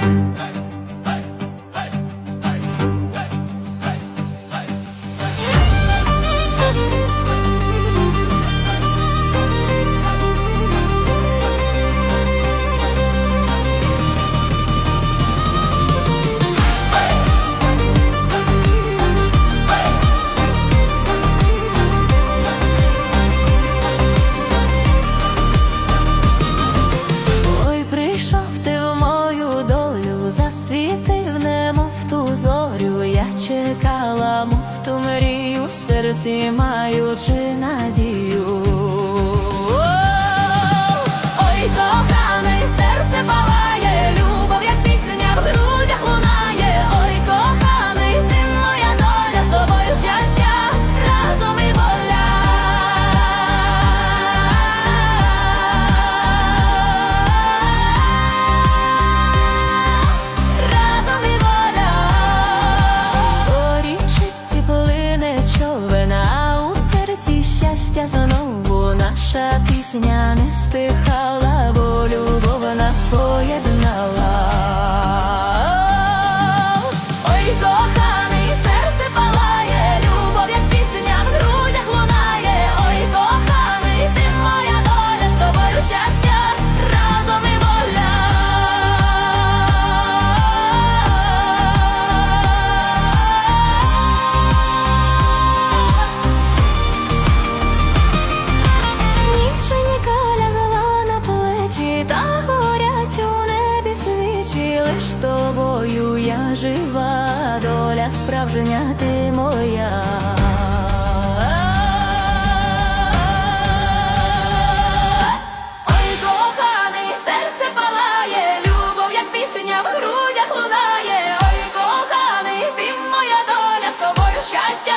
Hey. ту зорю я чекала, мов ту мрію в серці маючи надію. та пісня не стихала. тільки лиш тобою я жива, доля справжня ти моя. Ой, коханий, серце палає, любов, як пісня в грудях лунає. Ой, коханий, ти моя доля з тобою щастя.